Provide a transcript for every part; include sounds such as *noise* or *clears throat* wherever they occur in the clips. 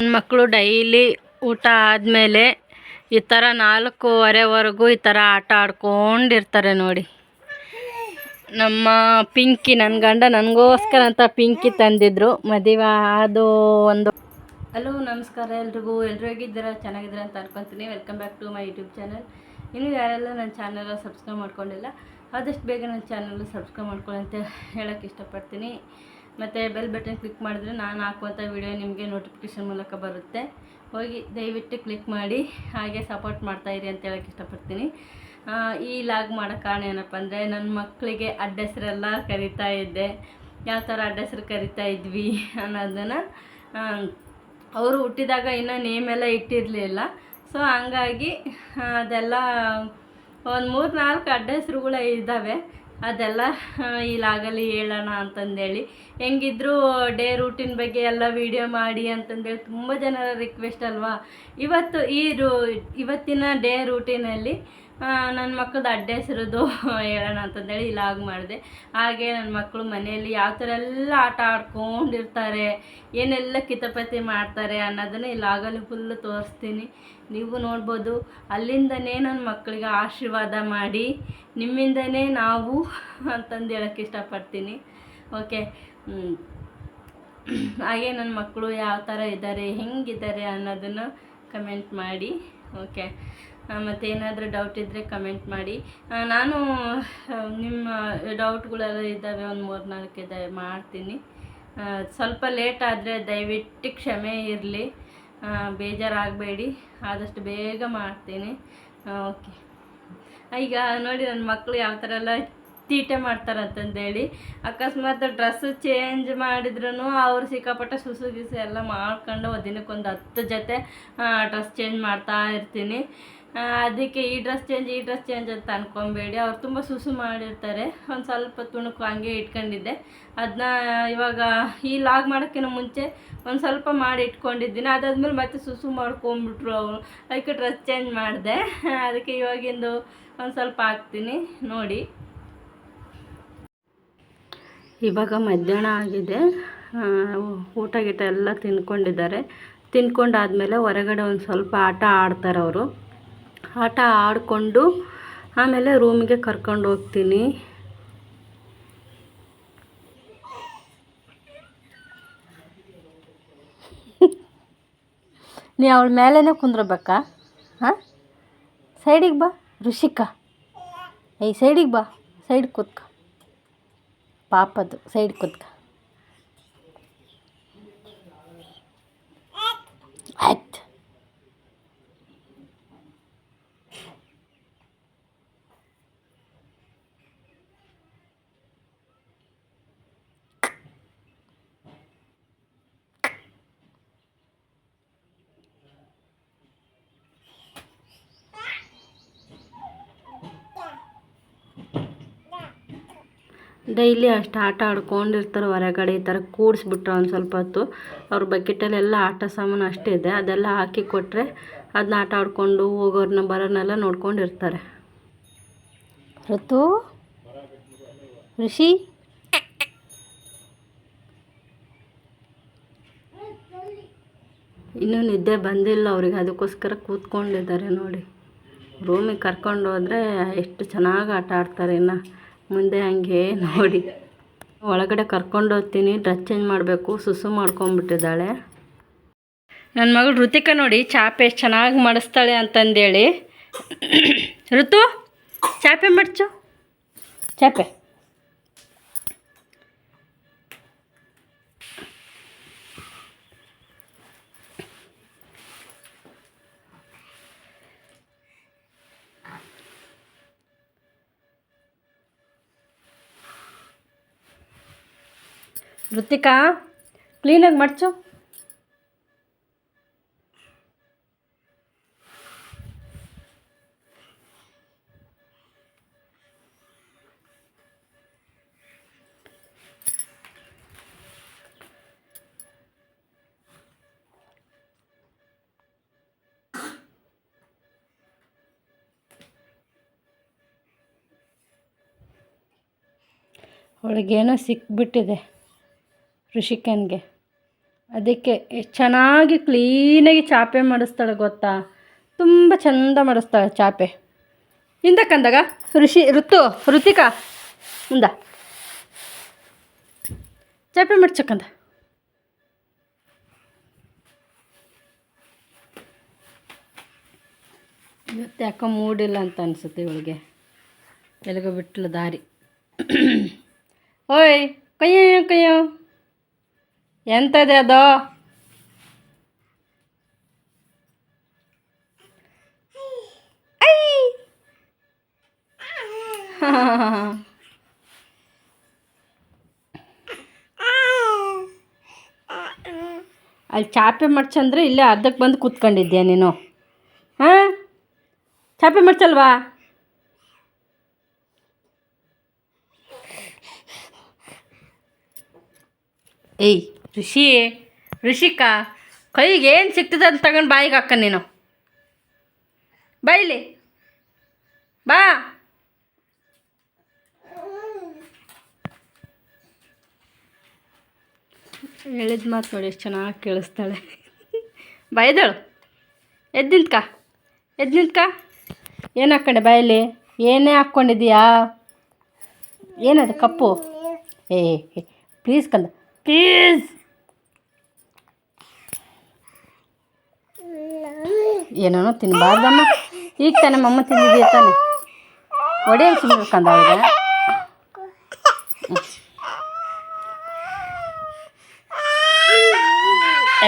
ನನ್ನ ಮಕ್ಕಳು ಡೈಲಿ ಊಟ ಆದಮೇಲೆ ಈ ಥರ ನಾಲ್ಕೂವರೆವರೆಗೂ ಈ ಥರ ಆಟ ಆಡ್ಕೊಂಡಿರ್ತಾರೆ ನೋಡಿ. ನಮ್ಮ ಪಿಂಕಿ ನನ್ನ ಗಂಡ ನನಗೋಸ್ಕರ ಅಂತ ಪಿಂಕಿ ತಂದಿದ್ರು. ಮದುವೆ ಅದು ಒಂದು ಹಲೋ, ನಮಸ್ಕಾರ ಎಲ್ರಿಗೂ. ಎಲ್ಲರೂ ಹೇಗಿದ್ದೀರಾ? ಚೆನ್ನಾಗಿದ್ದೀರಾ ಅಂತ ಅನ್ಕೊತೀನಿ. Welcome back to my YouTube channel ಇನ್ನೂ ಯಾರೆಲ್ಲ ನನ್ನ ಚಾನಲ್ ಸಬ್ಸ್ಕ್ರೈಬ್ ಮಾಡ್ಕೊಂಡಿಲ್ಲ, ಆದಷ್ಟು ಬೇಗ ನನ್ನ ಚಾನಲ್ ಸಬ್ಸ್ಕ್ರೈಬ್ ಮಾಡ್ಕೊಳ್ಳಿ ಅಂತ ಹೇಳೋಕ್ಕೆ ಇಷ್ಟಪಡ್ತೀನಿ. ಮತ್ತು ಬೆಲ್ ಬಟನ್ ಕ್ಲಿಕ್ ಮಾಡಿದ್ರೆ ನಾನು ಹಾಕುವಂಥ ವಿಡಿಯೋ ನಿಮಗೆ ನೋಟಿಫಿಕೇಷನ್ ಮೂಲಕ ಬರುತ್ತೆ. ಹೋಗಿ ದಯವಿಟ್ಟು ಕ್ಲಿಕ್ ಮಾಡಿ, ಹಾಗೆ ಸಪೋರ್ಟ್ ಮಾಡ್ತಾಯಿರಿ ಅಂತ ಹೇಳೋಕ್ಕೆ ಇಷ್ಟಪಡ್ತೀನಿ. ಈ ಲಾಗ್ ಮಾಡೋ ಕಾರಣ ಏನಪ್ಪ ಅಂದರೆ ನನ್ನ ಮಕ್ಕಳಿಗೆ ಅಡ್ಡೆಸ್ರೆಲ್ಲ ಕರಿತಾ ಇದ್ದೆ. ಯಾವ ಥರ ಅಡ್ಡೆಸ್ರು ಕರಿತಾ ಇದ್ವಿ *laughs* ಅನ್ನೋದನ್ನು ಅವರು ಹುಟ್ಟಿದಾಗ ಇನ್ನೂ ನೇಮ್ ಎಲ್ಲ ಇಟ್ಟಿರಲಿಲ್ಲ. ಸೊ ಹಂಗಾಗಿ ಅದೆಲ್ಲ ಒಂದು ಮೂರು ನಾಲ್ಕು ಅಡ್ಡ ಹೆಸ್ರುಗಳೇ ಇದ್ದಾವೆ. ಅದೆಲ್ಲ ಇಲ್ಲಾಗಲಿ ಹೇಳೋಣ ಅಂತಂದೇಳಿ. ಹೆಂಗಿದ್ರು ಡೇ ರೂಟೀನ್ ಬಗ್ಗೆ ಎಲ್ಲ ವೀಡಿಯೋ ಮಾಡಿ ಅಂತಂದೇಳಿ ತುಂಬ ಜನರ ರಿಕ್ವೆಸ್ಟ್ ಅಲ್ವಾ? ಇವತ್ತು ಈ ರೂ, ಇವತ್ತಿನ ಡೇ ರೂಟೀನಲ್ಲಿ ನನ್ನ ಮಕ್ಕಳದ್ದು ಅಡ್ಡ ಹೆಸರದು *laughs* ಹೇಳೋಣ ಅಂತಂದೇಳಿ ಇಲ್ಲ ಲಾಗ್ ಮಾಡಿದೆ. ಹಾಗೆ ನನ್ನ ಮಕ್ಕಳು ಮನೆಯಲ್ಲಿ ಯಾವ ಥರ ಎಲ್ಲ ಆಟ ಆಡ್ಕೊಂಡಿರ್ತಾರೆ, ಏನೆಲ್ಲ ಕಿತಪತಿ ಮಾಡ್ತಾರೆ ಅನ್ನೋದನ್ನು ಇಲ್ಲ ಆಗಲು ಫುಲ್ಲು ತೋರಿಸ್ತೀನಿ. ನೀವು ನೋಡ್ಬೋದು, ಅಲ್ಲಿಂದನೇ ನನ್ನ ಮಕ್ಕಳಿಗೆ ಆಶೀರ್ವಾದ ಮಾಡಿ, ನಿಮ್ಮಿಂದನೇ ನಾವು *laughs* ಅಂತಂದು ಹೇಳೋಕ್ಕೆ ಇಷ್ಟಪಡ್ತೀನಿ. ಓಕೆ. *clears throat* ಹಾಗೆ ನನ್ನ ಮಕ್ಕಳು ಯಾವ ಥರ ಇದ್ದಾರೆ, ಹೆಂಗಿದ್ದಾರೆ ಅನ್ನೋದನ್ನು ಕಮೆಂಟ್ ಮಾಡಿ. ಓಕೆ. ಮತ್ತು ಏನಾದರೂ ಡೌಟ್ ಇದ್ದರೆ ಕಮೆಂಟ್ ಮಾಡಿ. ನಾನು ನಿಮ್ಮ ಡೌಟ್ಗಳೆಲ್ಲ ಇದ್ದಾವೆ ಒಂದು ಮೂರು ನಾಲ್ಕು ಇದ್ದಾವೆ ಮಾಡ್ತೀನಿ ಸ್ವಲ್ಪ ಲೇಟ್ ಆದರೆ ದಯವಿಟ್ಟು ಕ್ಷಮೆ ಇರಲಿ. ಬೇಜಾರಾಗಬೇಡಿ. ಆದಷ್ಟು ಬೇಗ ಮಾಡ್ತೀನಿ. ಓಕೆ ಈಗ ನೋಡಿ ನನ್ನ ಮಕ್ಕಳು ಯಾವ ಥರ ಎಲ್ಲ ತೀಟೆ ಮಾಡ್ತಾರಂತಂದೇಳಿ ಅಕಸ್ಮಾತ್ ಡ್ರೆಸ್ ಚೇಂಜ್ ಮಾಡಿದ್ರು ಅವ್ರು ಸಿಕ್ಕಾಪಟ್ಟೆ ಸುಸು ಗಿಸು ಎಲ್ಲ ಮಾಡ್ಕೊಂಡು ದಿನಕ್ಕೊಂದು ಹತ್ತು ಜೊತೆ ಡ್ರೆಸ್ ಚೇಂಜ್ ಮಾಡ್ತಾ ಇರ್ತೀನಿ. ಅದಕ್ಕೆ ಈ ಡ್ರೆಸ್ ಚೇಂಜ್ ಈ ಡ್ರೆಸ್ ಚೇಂಜ್ ಅಂತ ಅನ್ಕೊಬೇಡಿ. ಅವ್ರು ತುಂಬ ಸುಸು ಮಾಡಿರ್ತಾರೆ. ಒಂದು ಸ್ವಲ್ಪ ತುಣುಕು ಹಂಗೆ ಇಟ್ಕೊಂಡಿದ್ದೆ. ಅದನ್ನ ಇವಾಗ ಈ ಲಾಗ್ ಮಾಡೋಕ್ಕಿಂತ ಮುಂಚೆ ಒಂದು ಸ್ವಲ್ಪ ಮಾಡಿ ಇಟ್ಕೊಂಡಿದ್ದೀನಿ. ಅದಾದ್ಮೇಲೆ ಮತ್ತೆ ಸುಸು ಮಾಡ್ಕೊಂಬಿಟ್ರು ಅವರು. ಅದಕ್ಕೆ ಡ್ರೆಸ್ ಚೇಂಜ್ ಮಾಡಿದೆ. ಅದಕ್ಕೆ ಇವಾಗಿಂದು ಒಂದು ಸ್ವಲ್ಪ ಹಾಕ್ತೀನಿ. ನೋಡಿ. ಇವಾಗ ಮಧ್ಯಾಹ್ನ ಆಗಿದೆ. ಊಟ ಗೀಟ ಎಲ್ಲ ತಿನ್ಕೊಂಡಿದ್ದಾರೆ. ತಿನ್ಕೊಂಡಾದ್ಮೇಲೆ ಹೊರಗಡೆ ಒಂದು ಸ್ವಲ್ಪ ಆಟ ಆಡ್ತಾರೆ ಅವರು. ಆಟ ಆಡಿಕೊಂಡು ಆಮೇಲೆ ರೂಮಿಗೆ ಕರ್ಕೊಂಡು ಹೋಗ್ತೀನಿ. ನೀ ಅವಳ ಮೇಲೇ ಕುಂದ್ರಬೇಕಾ? ಹಾಂ? ಸೈಡಿಗೆ ಬಾ, ಋಷಿಕಾ. ಏಯ್, ಸೈಡಿಗೆ ಬಾ, ಸೈಡ್ ಕೂತ್ಕ. ಪಾಪದು ಸೈಡ್ ಕೂತ್ಕ. ಡೈಲಿ ಅಷ್ಟು ಆಟ ಆಡ್ಕೊಂಡಿರ್ತಾರೆ ಹೊರಗಡೆ ಈ ಥರ ಕೂಡಿಸ್ಬಿಟ್ರೆ ಒಂದು ಸ್ವಲ್ಪ ಹೊತ್ತು. ಅವ್ರ ಬಕೆಟಲ್ಲೆಲ್ಲ ಆಟ ಸಾಮಾನು ಅಷ್ಟೇ ಇದೆ. ಅದೆಲ್ಲ ಹಾಕಿ ಕೊಟ್ಟರೆ ಅದನ್ನ ಆಟ ಆಡ್ಕೊಂಡು ಹೋಗೋರನ್ನ ಬರೋರ್ನೆಲ್ಲ ನೋಡ್ಕೊಂಡಿರ್ತಾರೆ. ಋತು? ಋಷಿ? ಇನ್ನೂ ನಿದ್ದೆ ಬಂದಿಲ್ಲ ಅವ್ರಿಗೆ. ಅದಕ್ಕೋಸ್ಕರ ಕೂತ್ಕೊಂಡಿದ್ದಾರೆ ನೋಡಿ. ರೂಮಿಗೆ ಕರ್ಕೊಂಡು ಹೋದರೆ ಎಷ್ಟು ಚೆನ್ನಾಗಿ ಆಟ ಆಡ್ತಾರೆ ಇನ್ನು. ಮುಂದೆ ಹಂಗೆ ನೋಡಿ. ಒಳಗಡೆ ಕರ್ಕೊಂಡು ಹೋಗ್ತೀನಿ. ಡ್ರೆಸ್ ಚೇಂಜ್ ಮಾಡಬೇಕು. ಸುಸು ಮಾಡ್ಕೊಂಬಿಟ್ಟಿದ್ದಾಳೆ ನನ್ನ ಮಗಳು ಋತಿಕ ನೋಡಿ, ಚಾಪೆ ಚೆನ್ನಾಗಿ ಮಾಡಿಸ್ತಾಳೆ ಅಂತಂದೇಳಿ. ಋತು, ಚಾಪೆ ಮಡ್ಚು. ಚಾಪೆ. ಋತಿಕಾ ಕ್ಲೀನಾಗಿ ಮಡ್ಚು. ಅವಳಿಗೇನೋ ಸಿಕ್ಬಿಟ್ಟಿದೆ. ಋಷಿಕನ್ಗೆ ಅದಕ್ಕೆ ಚೆನ್ನಾಗಿ ಕ್ಲೀನಾಗಿ ಚಾಪೆ ಮಾಡಿಸ್ತಾಳೆ ಗೊತ್ತಾ? ತುಂಬ ಚಂದ ಮಾಡಿಸ್ತಾಳೆ ಚಾಪೆ. ಇಂದ ಕಂದಾಗ ಋಷಿ ಋತು, ಋತಿಕಾ ಮುಂದ ಚಾಪೆ ಮಾಡ್ಸಕ್ಕಂದ ಇವತ್ತು ಯಾಕೋ ಮೂಡಿಲ್ಲ ಅಂತ ಅನಿಸುತ್ತೆ ಇವಳಿಗೆ. ಎಲ್ಲಿಗೋ ಬಿಟ್ಲು ದಾರಿ. *clears throat* ಓಯ್, ಕಯ್ಯೋ ಕಯ್ಯೋ. ಎಂಥದೆ ಅದು! ಅಲ್ಲಿ ಚಾಪೆ ಮಡ್ಚಂದ್ರೆ ಇಲ್ಲೇ ಅರ್ಧಕ್ಕೆ ಬಂದು ಕೂತ್ಕೊಂಡಿದ್ಯಾ ನೀನು? ಹಾಂ? ಚಾಪೆ ಮಡ್ಚಲ್ವಾ? ಏಯ್ ಋಷಿ, ಋಷಿಕಾ, ಕೈಗೆ ಏನು ಸಿಗ್ತದೆ ಅಂತ ತಗೊಂಡು ಬಾಯಿಗೆ ಹಾಕ ನೀನು. ಬೈಲಿ. ಬಾ. ಹೇಳಿದ ಮಾತು ನೋಡಿ ಎಷ್ಟು ಚೆನ್ನಾಗಿ ಕೇಳಿಸ್ತಾಳೆ. ಬೈದಳು. ಎದ್ದು ನಿಂತ್ಕ. ಎದ್ದು ನಿಂತ್ಕ. ಏನು ಹಾಕ್ಕೊಂಡೆ ಬಾಯಲ್ಲಿ? ಏನೇ ಹಾಕ್ಕೊಂಡಿದ್ದೀಯಾ ಏನದು ಕಪ್ಪು? ಏ ಪ್ಲೀಸ್ ಕಂದ ಪ್ಲೀಸ್ ಏನೋ ತಿನ್ನಬಾರ್ದಮ್ಮ ಈಗ ತಾನೇ ಮಮ್ಮ ತಿಂದಿದ್ದೀಯ ತಾನೆ? ಒಡೆಯ ಸುಮ್ಮನೆ ಕಂದ ಅವಳಿಗೆ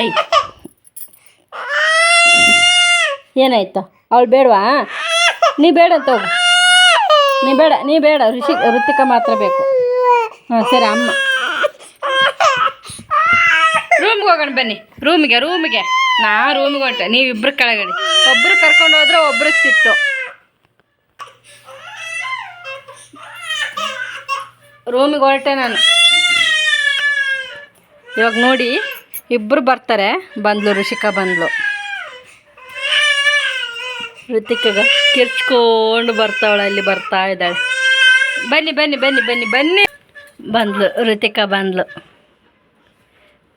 ಐ ಏನಾಯ್ತು? ಅವಳು ಬೇಡವಾ? ನೀ ಬೇಡ ಅಂತ ಹೋಗು. ನೀ ಬೇಡ ನೀ ಬೇಡ. ಋಷಿ ಋತಿಕ ಮಾತ್ರ ಬೇಕು. ಹಾಂ ಸರಿ, ಅಮ್ಮ ರೂಮ್ಗೆ ಹೋಗೋಣ ಬನ್ನಿ. ರೂಮಿಗೆ ರೂಮಿಗೆ ನಾ ರೂಮಿಗೆ ಹೊಂಟೆ. ನೀವಿಬ್ರು ಕೆಳಗಡೆ. ಒಬ್ರು ಕರ್ಕೊಂಡು ಹೋದ್ರೆ ಒಬ್ರಿಗೆ ಸಿಟ್ಟು. ರೂಮಿಗೆ ಹೊರಟೆ ನಾನು. ಇವಾಗ ನೋಡಿ ಇಬ್ಬರು ಬರ್ತಾರೆ. ಬಂದ್ಲು ಋಷಿಕಾ ಬಂದ್ಲು. ಋತಿಕಗ ಕಿರ್ಚ್ಕೊಂಡು ಬರ್ತಾವಳೆ, ಅಲ್ಲಿ ಬರ್ತಾ ಇದ್ದಾಳೆ. ಬನ್ನಿ ಬನ್ನಿ ಬನ್ನಿ ಬನ್ನಿ ಬನ್ನಿ. ಬಂದ್ಲು ಋತಿಕಾ ಬಂದ್ಲು.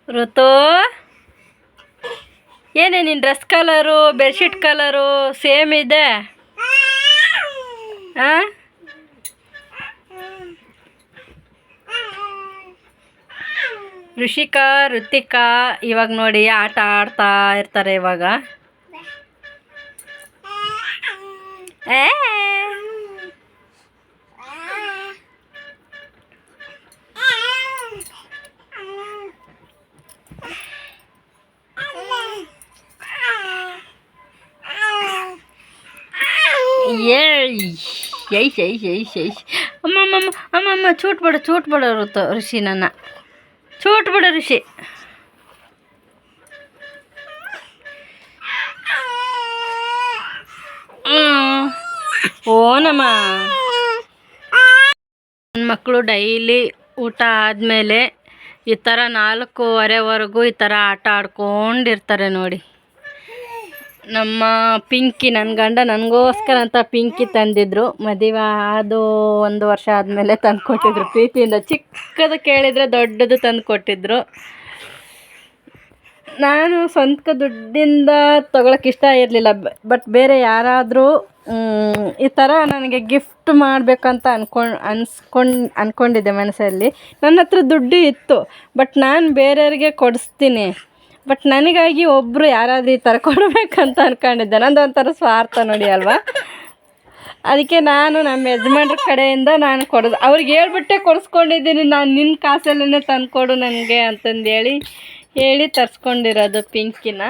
ಋತು? ಏನೇ ನಿನ್ನ dress colour bedsheet colour same ಇದೆ? ಹಾಂ ಋಷಿಕಾ, ಋತಿಕಾ, ಇವಾಗ ನೋಡಿ ಆಟ ಆಡ್ತಾ ಇರ್ತಾರೆ ಇವಾಗ. ಏ ಏಯ್ ಶೈ ಶೈ ಶೈ ಅಮ್ಮ ಅಮ್ಮ ಅಮ್ಮ ಅಮ್ಮ ಚೂಟ್ ಬಿಡು, ಚೂಟ್ ಬಿಡ ಋಷಿ ನನ್ನ. ಚೂಟ್ ಬಿಡು ಋಷಿ. ಓನಮ್ಮ. ನನ್ನ ಮಕ್ಕಳು ಡೈಲಿ ಊಟ ಆದಮೇಲೆ ಈ ಥರ ನಾಲ್ಕೂವರೆವರೆಗೂ ಈ ಥರ ಆಟ ಆಡ್ಕೊಂಡಿರ್ತಾರೆ ನೋಡಿ. ನಮ್ಮ ಪಿಂಕಿ ನನ್ನ ಗಂಡ ನನಗೋಸ್ಕರ ಅಂತ ಪಿಂಕಿ ತಂದಿದ್ರು. ಮದುವೆ ಅದು ಒಂದು ವರ್ಷ ಆದಮೇಲೆ ತಂದು ಕೊಟ್ಟಿದ್ರು ಪ್ರೀತಿಯಿಂದ ಚಿಕ್ಕದು ಕೇಳಿದರೆ ದೊಡ್ಡದು ತಂದು ಕೊಟ್ಟಿದ್ರು ನಾನು ಸ್ವಂತ ದುಡ್ಡಿಂದ ತೊಗೊಳಕ್ಕೆ ಇಷ್ಟ ಇರಲಿಲ್ಲ. ಬಟ್ ಬೇರೆ ಯಾರಾದರೂ ಈ ಥರ ನನಗೆ ಗಿಫ್ಟ್ ಮಾಡಬೇಕಂತ ಅನ್ಕೊಂಡು ಅನ್ಸ್ಕೊಂಡು ಅಂದ್ಕೊಂಡಿದ್ದೆ ಮನಸ್ಸಲ್ಲಿ. ನನ್ನ ಹತ್ರ ದುಡ್ಡು ಇತ್ತು. ಬಟ್ ನಾನು ಬೇರೆಯವ್ರಿಗೆ ಕೊಡಿಸ್ತೀನಿ. ಬಟ್ ನನಗಾಗಿ ಒಬ್ಬರು ಯಾರಾದರೂ ಈ ಥರ ಕೊಡಬೇಕಂತ ಅಂದ್ಕೊಂಡಿದ್ದೆ ನಂದು ಒಂಥರ ಸ್ವಾರ್ಥ ನೋಡಿ ಅಲ್ವಾ? ಅದಕ್ಕೆ ನಾನು ನಮ್ಮ ಯಜಮಾನ್ರ ಕಡೆಯಿಂದ ನಾನು ಕೊಡೋದು. ಅವ್ರಿಗೆ ಹೇಳ್ಬಿಟ್ಟೆ ಕೊಡಿಸ್ಕೊಂಡಿದ್ದೀನಿ. ನಾನು ನಿನ್ನ ಕಾಸಲ್ಲೇ ತಂದುಕೊಡು ನನಗೆ ಅಂತಂದೇಳಿ ಹೇಳಿ ತರಿಸ್ಕೊಂಡಿರೋದು ಪಿಂಕಿನ.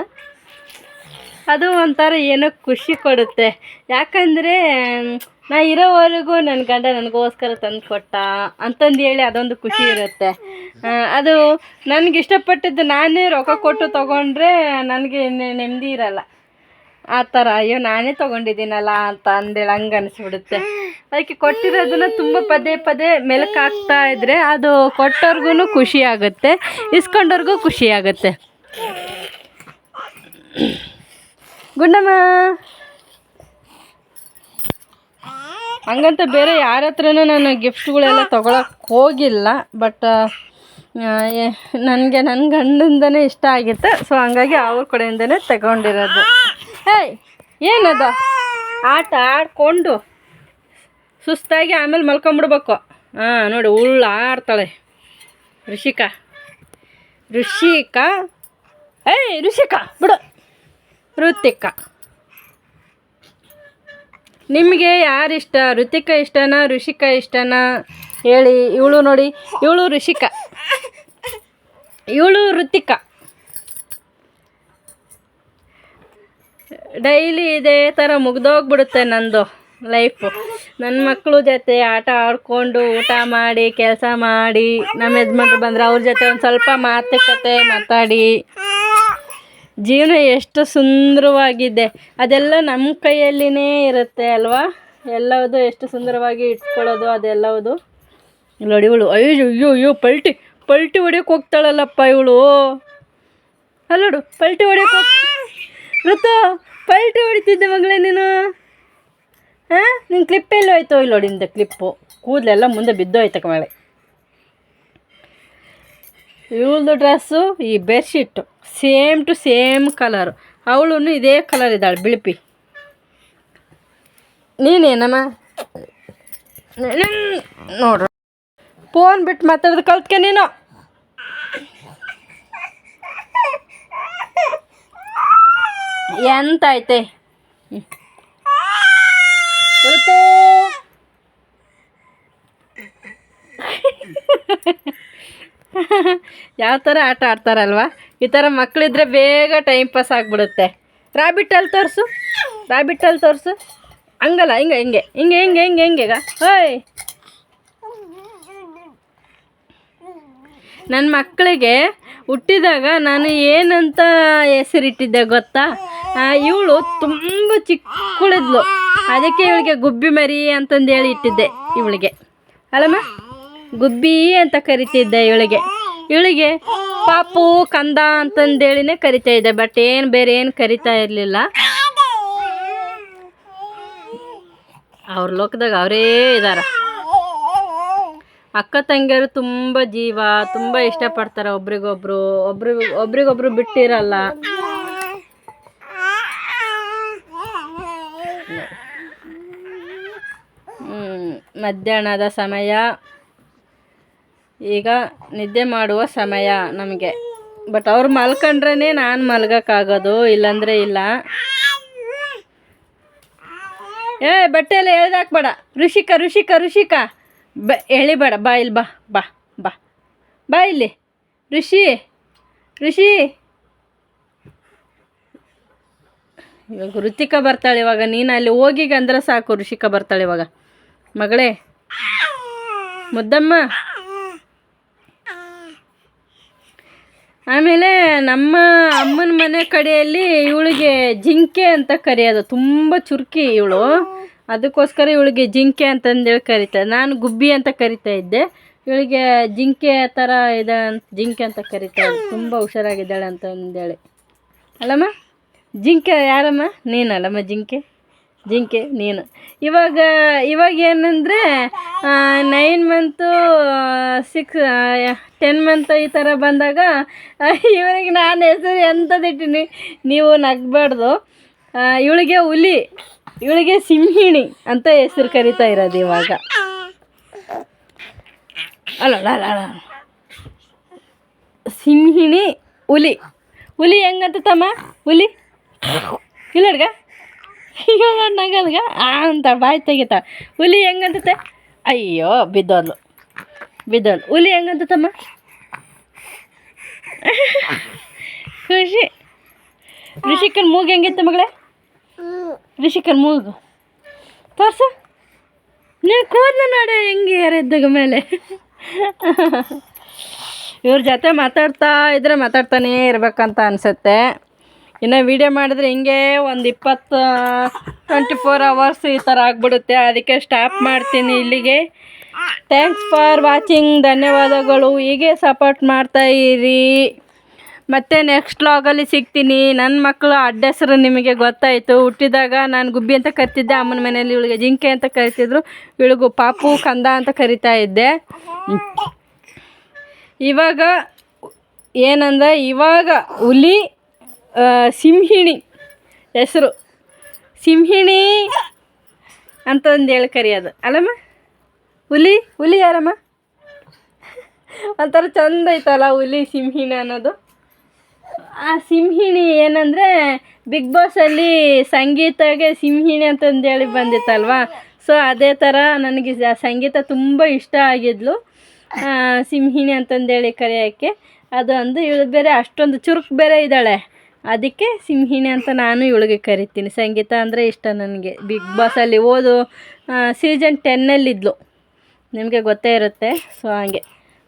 ಅದು ಒಂಥರ ಏನೋ ಖುಷಿ ಕೊಡುತ್ತೆ. ಯಾಕಂದರೆ ನಾ ಇರೋವರೆಗೂ ನನ್ನ ಗಂಡ ನನಗೋಸ್ಕರ ತಂದು ಕೊಟ್ಟ ಅಂತಂದು ಹೇಳಿ ಅದೊಂದು ಖುಷಿ ಇರುತ್ತೆ. ಅದು ನನಗೆ ಇಷ್ಟಪಟ್ಟಿದ್ದು ನಾನೇ ರೊಕ್ಕ ಕೊಟ್ಟು ತೊಗೊಂಡ್ರೆ ನನಗೆ ನೆಮ್ಮದಿ ಇರಲ್ಲ. ಆ ಥರ ಅಯ್ಯೋ ನಾನೇ ತೊಗೊಂಡಿದ್ದೀನಲ್ಲ ಅಂತ ಅಂದೇಳಿ ಹಂಗೆ ಅನಿಸ್ಬಿಡುತ್ತೆ. ಅದಕ್ಕೆ ಕೊಟ್ಟಿರೋದನ್ನ ತುಂಬ ಪದೇ ಪದೇ ಮೆಲುಕು ಇದ್ದರೆ ಅದು ಕೊಟ್ಟವ್ರಿಗೂ ಖುಷಿ ಆಗುತ್ತೆ, ಇಸ್ಕೊಂಡವ್ರಿಗೂ ಖುಷಿ ಆಗುತ್ತೆ. ಗುಂಡಮ್ಮ! ಹಂಗಂತ ಬೇರೆ ಯಾರ ಹತ್ರನೂ ನಾನು ಗಿಫ್ಟ್ಗಳೆಲ್ಲ ತೊಗೊಳಕ್ಕೆ ಹೋಗಿಲ್ಲ ಬಟ್ ನನಗೆ ನನ್ನ ಗಂಡಂದನೇ ಇಷ್ಟ ಆಗಿತ್ತು ಸೊ ಹಂಗಾಗಿ ಅವ್ರ ಕಡೆಯಿಂದನೇ ತಗೊಂಡಿರೋದು. ಹೇಯ್, ಏನದ? ಆಟ ಆಡ್ಕೊಂಡು ಸುಸ್ತಾಗಿ ಆಮೇಲೆ ಮಲ್ಕೊಂಬಿಡ್ಬೇಕು. ಹಾಂ ನೋಡಿ, ಉಳ್ಳು ಆಡ್ತಾಳೆ. ಋಷಿಕಾ. ಋಷಿಕಾ? ಏಯ್, ಋಷಿಕಾ, ಬಿಡು. ಋತಿಕಾ. ನಿಮಗೆ ಯಾರು ಇಷ್ಟ? ಋತಿಕಾ ಇಷ್ಟನಾ, ಋಷಿಕಾ ಇಷ್ಟನಾ? ಹೇಳಿ, ಇವಳು ನೋಡಿ. ಇವಳು ಋಷಿಕಾ. ಇವಳು ಋತಿಕಾ. ಡೈಲಿ ಇದೇ ಥರ ಮುಗ್ದೋಗ್ಬಿಡುತ್ತೆ ನಂದು ಲೈಫು ನನ್ನ ಮಕ್ಕಳು ಜೊತೆ ಆಟ ಆಡ್ಕೊಂಡು ಊಟ ಮಾಡಿ, ಕೆಲಸ ಮಾಡಿ ನಮ್ಮ ಯಜಮಾನ್ರು ಬಂದರೆ ಅವ್ರ ಜೊತೆ ಒಂದು ಸ್ವಲ್ಪ ಮಾತುಕತೆ, ಮಾತಾಡಿ. ಜೀವನ ಎಷ್ಟು ಸುಂದರವಾಗಿದೆ. ಅದೆಲ್ಲ ನಮ್ಮ ಕೈಯಲ್ಲಿನೇ ಇರುತ್ತೆ ಅಲ್ವಾ? ಎಲ್ಲವುದು ಎಷ್ಟು ಸುಂದರವಾಗಿ ಇಟ್ಕೊಳ್ಳೋದು ಅದೆಲ್ಲವುದು? ನೋಡಿ ಇವಳು ಅಯ್ಯೋ ಅಯ್ಯೋ ಅಯ್ಯೋ, ಪಲ್ಟಿ ಪಲ್ಟಿ ಹೊಡಿಯೋಕೆ ಹೋಗ್ತಾಳಲ್ಲಪ್ಪ ಇವಳು. ಅಲ್ಲೋಡು ಪಲ್ಟಿ ಹೊಡಿಯೋಕೆ ಋತು, ಪಲ್ಟಿ ಹೊಡಿತಿದ್ದೆ ಮಗಳೇ ನೀನು. ಹಾಂ ನಿನ್ನ ಕ್ಲಿಪ್ ಎಲ್ಲ ಹೋಯ್ತು ಇಲ್ಲಿ ನೋಡಿ ನಿಂದ ಕ್ಲಿಪ್ಪು ಕೂದಲೆಲ್ಲ ಮುಂದೆ ಬಿದ್ದೋಯ್ತಕ್ಕ ಮಳೆ ಇವಳ್ದು ಡ್ರೆಸ್ಸು ಈ bedsheet same to same colour ಅವಳು ಇದೇ ಕಲರ್ ಇದ್ದಾಳೆ, ಬಿಳಿಪಿ. ನೀನೇನಮ್ಮ ನೋಡ್ರಿ ಫೋನ್ ಬಿಟ್ಟು ಮಾತಾಡೋದು ಕಲ್ತ್ಕೆ ನೀನು. ಎಂತ ಐತೆ *laughs* ಯಾವ ಥರ ಆಟ ಆಡ್ತಾರಲ್ವಾ? ಈ ಥರ ಮಕ್ಕಳಿದ್ರೆ ಬೇಗ ಟೈಮ್ ಪಾಸ್ ಆಗಿಬಿಡುತ್ತೆ. ರಾಬಿಟ್ಟಲ್ಲಿ ತೋರಿಸು. ರಾಬಿಟ್ಟಲ್ಲಿ ತೋರಿಸು. ಹಂಗಲ್ಲ, ಹಿಂಗೆ ಹಿಂಗೆ ಹಿಂಗೆ ಹಿಂಗೆ ಹಿಂಗೆ ಹಿಂಗೆಗ ಓಯ್. ನನ್ನ ಮಕ್ಕಳಿಗೆ ಹುಟ್ಟಿದಾಗ ನಾನು ಏನಂತ ಹೆಸರಿಟ್ಟಿದ್ದೆ ಗೊತ್ತಾ? ಇವಳು ತುಂಬ ಚಿಕ್ಕಳಿದ್ಲು. ಅದಕ್ಕೆ ಇವಳಿಗೆ ಗುಬ್ಬಿ ಮರಿ ಅಂತಂದು ಹೇಳಿ ಇಟ್ಟಿದ್ದೆ ಇವಳಿಗೆ. ಅಲ್ಲಮ್ಮ? ಗುಬ್ಬಿ ಅಂತ ಕರಿತಿದ್ದೆ ಇವಳಿಗೆ. ಇವಳಿಗೆ, ಪಾಪು, ಕಂದ ಅಂತಂದೇಳಿನೇ ಕರಿತಾ ಇದ್ದೆ ಬಟ್ ಏನು ಬೇರೆ ಏನು ಕರಿತಾ ಇರಲಿಲ್ಲ. ಅವ್ರ ಲೋಕದಾಗ ಅವರೇ ಇದಾರ. ಅಕ್ಕ ತಂಗಿಯರು ತುಂಬ ಜೀವ, ತುಂಬ ಇಷ್ಟಪಡ್ತಾರೆ ಒಬ್ರಿಗೊಬ್ರು. ಒಬ್ರು, ಒಬ್ರಿಗೊಬ್ರು ಬಿಟ್ಟಿರಲ್ಲ. ಮಧ್ಯಾಹ್ನದ ಸಮಯ. ಈಗ ನಿದ್ದೆ ಮಾಡುವ ಸಮಯ ನಮಗೆ. ಬಟ್ ಅವ್ರು ಮಲ್ಕೊಂಡ್ರೇ ನಾನು ಮಲ್ಗೋಕ್ಕಾಗೋದು, ಇಲ್ಲಾಂದರೆ ಇಲ್ಲ. ಏ ಬಟ್ಟೆ ಎಲ್ಲ ಎಳ್ದಾಕ್ಬೇಡ. ಋಷಿಕ ಋಷಿಕ ಋಷಿಕ. ಬ, ಎಳಿಬೇಡ. ಬಾ ಇಲ್ಲಿ ಬಾ ಬಾ ಬಾ. ಬಾ ಇಲ್ಲಿ. ಋಷಿ ಋಷಿ. ಇವಾಗ ಋತಿಕ ಬರ್ತಾಳೆ ಇವಾಗ. ನೀನು ಅಲ್ಲಿ ಹೋಗಿ ಅಂದ್ರೆ ಸಾಕು ಋಷಿಕ ಬರ್ತಾಳೆ ಇವಾಗ. ಮಗಳೇ, ಮುದ್ದಮ್ಮ. ಆಮೇಲೆ ನಮ್ಮ ಅಮ್ಮನ ಮನೆ ಕಡೆಯಲ್ಲಿ ಇವಳಿಗೆ ಜಿಂಕೆ ಅಂತ ಕರೆಯೋದು. ತುಂಬ ಚುರುಕಿ ಇವಳು. ಅದಕ್ಕೋಸ್ಕರ ಇವಳಿಗೆ ಜಿಂಕೆ ಅಂತಂದೇಳಿ ಕರಿತಾರೆ ನಾನು ಗುಬ್ಬಿ ಅಂತ ಕರಿತಾ ಇದ್ದೆ. ಇವಳಿಗೆ ಜಿಂಕೆ ಥರ ಇದೆ ಅಂತ ಜಿಂಕೆ ಅಂತ ಕರಿತಾ ಇದ್ದೆ. ತುಂಬ ಹುಷಾರಾಗಿದ್ದಾಳೆ ಅಂತಂದೇಳಿ. ಅಲ್ಲಮ್ಮ? ಜಿಂಕೆ ಯಾರಮ್ಮ? ನೀನಲ್ಲಮ್ಮ ಜಿಂಕೆ? ಜಿಂಕೆ ನೀನು ಇವಾಗ ಇವಾಗ ಏನಂದರೆ nine month six ten month ಈ ಥರ ಬಂದಾಗ ಇವರಿಗೆ ನಾನು ಹೆಸರು ಎಂಥದಿಟ್ಟಿನಿ ನೀವು ನಗ್ಬಾರ್ದು. ಇವಳಿಗೆ ಹುಲಿ, ಇವಳಿಗೆ ಸಿಂಹಿಣಿ ಅಂತ ಹೆಸರು ಕರಿತಾ ಇರೋದು ಇವಾಗ. ಅಲ್ಲ ಅಲ್ಲ ಸಿಂಹಿಣಿ ಹುಲಿ. ಹುಲಿ ಹೆಂಗಂತ ತಮ್ಮ? ಹುಲಿ? ಹುಡ್ಗ ನಗಲ್ಗ ಆ, ಅಂತ ಬಾಯಿ ತೆಗಿತ. ಹುಲಿ ಹೆಂಗಂತತೆ? ಅಯ್ಯೋ, ಬಿದ್ದೋದ್ಲು. ಬಿದ್ದೋದ್ಲು. ಹುಲಿ ಹೆಂಗಂತತಮ್ಮ? ಖುಷಿ ಋಷಿಕನ್ ಮೂಗು ಹೆಂಗಿತ್ತು ಮಗಳೇ? ಋಷಿಕನ್ ಮೂಗು. ತೋರ್ಸು. ನೀನು ಕೂದಲು ನೋಡೆ ಹೆಂಗೆ ಯಾರಿದ್ದಾಗ ಮೇಲೆ? ಇವ್ರ ಜೊತೆ ಮಾತಾಡ್ತಾ ಇದ್ರೆ ಮಾತಾಡ್ತಾನೇ ಇರಬೇಕಂತ ಅನಿಸುತ್ತೆ. ಇನ್ನು ವೀಡಿಯೋ ಮಾಡಿದ್ರೆ ಹಿಂಗೆ ಒಂದು ಇಪ್ಪತ್ತು ಟ್ವೆಂಟಿ ಫೋರ್ ಅವರ್ಸ್ ಈ ಥರ ಆಗಿಬಿಡುತ್ತೆ. ಅದಕ್ಕೆ ಸ್ಟಾಪ್ ಮಾಡ್ತೀನಿ ಇಲ್ಲಿಗೆ. ಥ್ಯಾಂಕ್ಸ್ ಫಾರ್ ವಾಚಿಂಗ್ ಧನ್ಯವಾದಗಳು. ಹೀಗೆ ಸಪೋರ್ಟ್ ಮಾಡ್ತಾ ಇರಿ. ಮತ್ತೆ ನೆಕ್ಸ್ಟ್ ಲಾಗಲ್ಲಿ ಸಿಗ್ತೀನಿ. ನನ್ನ ಮಕ್ಕಳು ಅಡ್ಡ ಹೆಸರು ನಿಮಗೆ ಗೊತ್ತಾಯಿತು. ಹುಟ್ಟಿದಾಗ ನಾನು ಗುಬ್ಬಿ ಅಂತ ಕರಿತಿದ್ದೆ. ಅಮ್ಮನ ಮನೆಯಲ್ಲಿ ಇವಳಿಗೆ ಜಿಂಕೆ ಅಂತ ಕರಿತಿದ್ರು. ಇವಳಿಗೂ ಪಾಪು ಕಂದ ಅಂತ ಕರಿತಾ ಇದ್ದೆ. ಇವಾಗ ಏನಂದ್ರೆ ಇವಾಗ ಹುಲಿ ಸಿಂಹಿಣಿ. ಹೆಸರು. ಸಿಂಹಿಣಿ ಅಂತಂದು ಹೇಳಿ ಕರೆಯೋದು. ಅಲ್ಲಮ್ಮ? ಹುಲಿ? ಹುಲಿ ಯಾರಮ್ಮ? ಒಂಥರ ಚಂದ ಐತಲ್ಲ ಹುಲಿ, ಸಿಂಹಿಣಿ ಅನ್ನೋದು. ಆ ಸಿಂಹಿಣಿ ಏನಂದರೆ ಬಿಗ್ ಬಾಸಲ್ಲಿ ಸಂಗೀತಗೆ ಸಿಂಹಿಣಿ ಅಂತಂದೇಳಿ ಬಂದಿತ್ತಲ್ವಾ? ಸೊ ಅದೇ ಥರ ನನಗೆ ಸಂಗೀತ ತುಂಬ ಇಷ್ಟ ಆಗಿದ್ಲು. ಸಿಂಹಿಣಿ ಅಂತಂದೇಳಿ ಕರೆಯೋಕ್ಕೆ ಅದು ಅಂದು ಇವಳು ಬೇರೆ ಅಷ್ಟೊಂದು ಚುರುಕು ಬೇರೆ ಇದ್ದಾಳೆ. ಅದಕ್ಕೆ ಸಿಂಹಿಣಿ ಅಂತ ನಾನು ಇವಳಿಗೆ ಕರಿತೀನಿ. ಸಂಗೀತ ಅಂದರೆ ಇಷ್ಟ ನನಗೆ. ಬಿಗ್ ಬಾಸಲ್ಲಿ ಓದು ಸೀಸನ್ ಟೆನ್ನಲ್ಲಿದ್ಲು ನಿಮಗೆ ಗೊತ್ತೇ ಇರುತ್ತೆ. ಸೊ ಹಾಗೆ.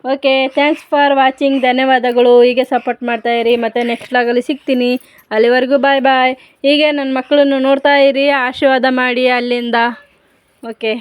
ಓಕೆ ಥ್ಯಾಂಕ್ಸ್ ಫಾರ್ ವಾಚಿಂಗ್ ಧನ್ಯವಾದಗಳು. ಹೀಗೆ ಸಪೋರ್ಟ್ ಮಾಡ್ತಾ ಇರಿ. ಮತ್ತು ನೆಕ್ಸ್ಟ್ ಲಾಗಲ್ಲಿ ಸಿಗ್ತೀನಿ. ಅಲ್ಲಿವರೆಗೂ ಬಾಯ್ ಬಾಯ್ ಹೀಗೆ ನನ್ನ ಮಕ್ಕಳನ್ನು ನೋಡ್ತಾ ಇರಿ. ಆಶೀರ್ವಾದ ಮಾಡಿ ಅಲ್ಲಿಂದ. ಓಕೆ